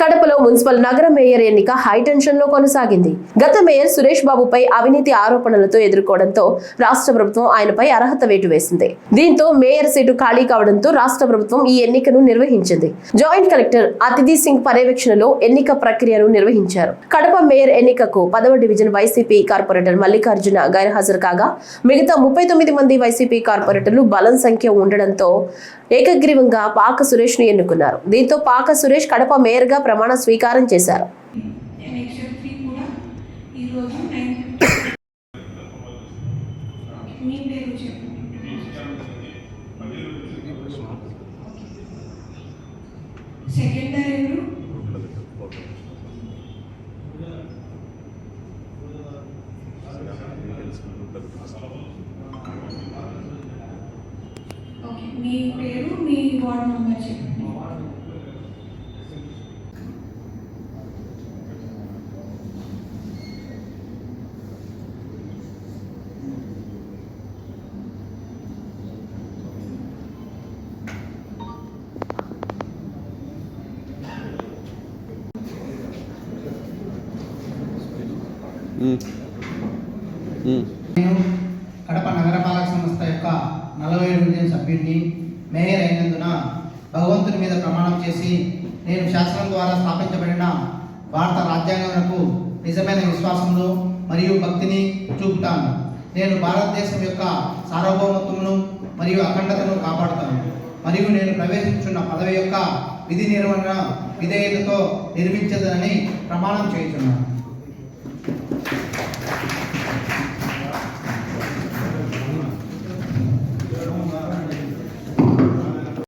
కడపలో మున్సిపల్ నగర మేయర్ ఎన్నిక హైటెన్షన్లో కొనసాగింది. గత మేయర్ సురేష్ బాబుపై అవినీతి ఆరోపణలతో ఎదుర్కోవడంతో రాష్ట్ర ప్రభుత్వం ఆయనపై అర్హత వేటు వేసింది. దీంతో మేయర్ సీటు ఖాళీ కావడంతో రాష్ట్ర ప్రభుత్వం ఈ ఎన్నికను నిర్వహించింది. జాయింట్ కలెక్టర్ అతిథి సింగ్ పర్యవేక్షణలో ఎన్నిక ప్రక్రియను నిర్వహించారు. కడప మేయర్ ఎన్నికకు పదవ డివిజన్ వైసీపీ కార్పొరేటర్ మల్లికార్జున గైర్హాజరు కాగా మిగతా ముప్పై తొమ్మిది మంది వైసీపీ కార్పొరేటర్లు బలం సంఖ్య ఉండడంతో ఏకగ్రీవంగా పాక సురేష్ను ఎన్నుకున్నారు. దీంతో పాక సురేష్ కడప మేయర్గా ప్రమాణ స్వీకారం చేశారు. మీ పేరు మీ వార్డ్ నంబర్ చెప్పండి. నేను కడప నగరపాలక సంస్థ యొక్క నలభై ఎనిమిది సభ్యుడిని మేయర్ అయినందున భగవంతుని మీద ప్రమాణం చేసి నేను శాసనం ద్వారా స్థాపించబడిన భారత రాజ్యాంగమునకు నిజమైన విశ్వాసంలో మరియు భక్తిని చూపుతాను. నేను భారతదేశం యొక్క సార్వభౌమత్వమును మరియు అఖండతను కాపాడుతాను. మరియు నేను ప్రవేశించున్న పదవి యొక్క విధి నిర్వహణ విధేయతతో నిర్మించదనని ప్రమాణం చేస్తున్నాను